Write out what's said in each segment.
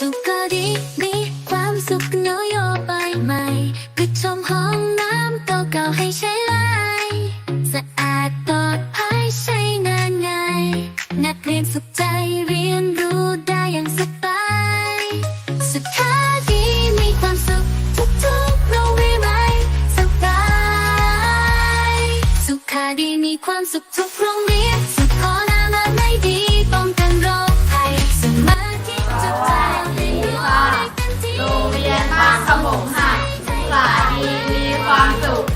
สุขก็ดีมีความสุขนโยบายใหม่ปิดชมห้องน้ำเก่าๆให้ใช้ไลสะอาดปลอดภัยใช้งานง่าย นักเรียนสุขใจเรียนรู้ได้อย่างสบายสุขาดีมีความสุขทุกๆโรงเรียนไหมสบายสุขาดีมีความสุขทุกโรงเรียน ความสุข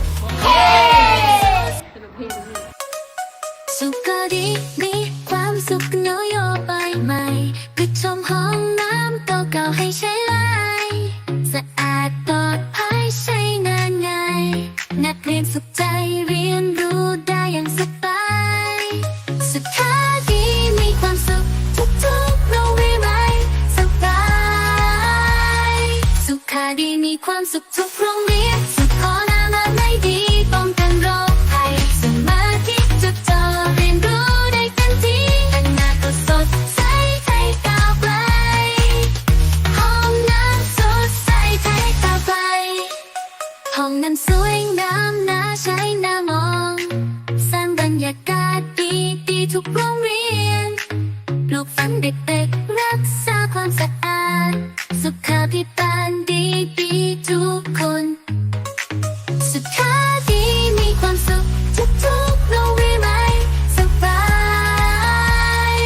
เย้สุขก็ดีมีความสุขนโยบายใหม่ปิดชมห้องน้ำเก่าๆให้ใช้ไลสะอาดปลอดภัยใช้งานง่ายนักเรียนสุขใจเรียนรู้ได้อย่างสบายสุขาดีมีความสุขทุกๆโรงเรียนไหมสบายสุขาดีมีความสุขทุกโรงเรียน องน้ำสวยงามน่าใช้น่ามองสร้างบรรยากาศดีดีทุกโรงเรียนปลูกฝันเด็กๆรักษาความสะอาด สุขาพิบาลดีดีทุกคน สุขาดีมีความสุขทุกๆโรงเรียนไหมสบาย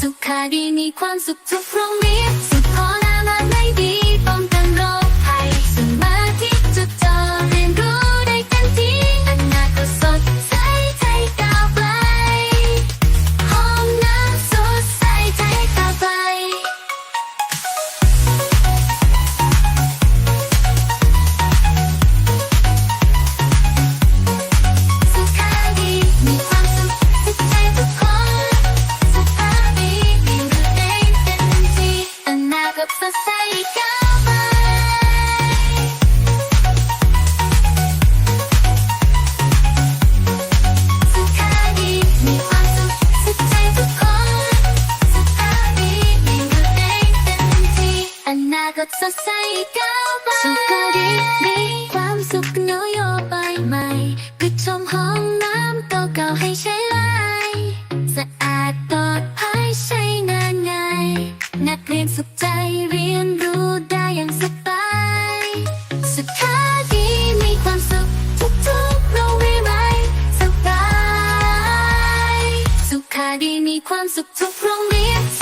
สุขาดีมีความสุขทุกโรงเรียน นาคตสดใสก้าวไปสุขาดีมีความสุขนโยบายใหม่ปิดชมห้องน้ำเก่าๆให้ใช้ไลสะอาดปลอดภัยใช้งานง่ายนักเรียนสุขใจเรียนรู้ได้อย่างสบายสุขาดีมีความสุขทุกๆโรงเรียนไหมสบายสุขาดีมีความสุขทุกโรงเรียน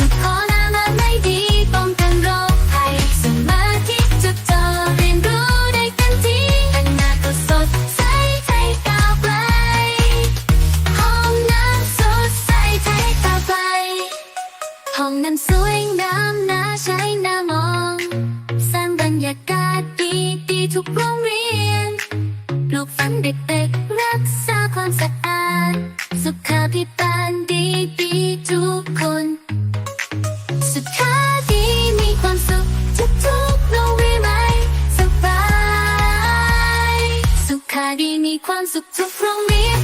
องนั้นสวยงามน่าใช้น่ามอง สร้างบรรยากาศดีดีทุกโรงเรียน ปลูกฝันเด็กๆรักษาความสะอาด สุขภาพิบาลดีดีทุกคน สุขภาพดีมีความสุขทุกทุกโรงเรียนไหมสบาย สุขภาพดีมีความสุขทุกโรงเรียน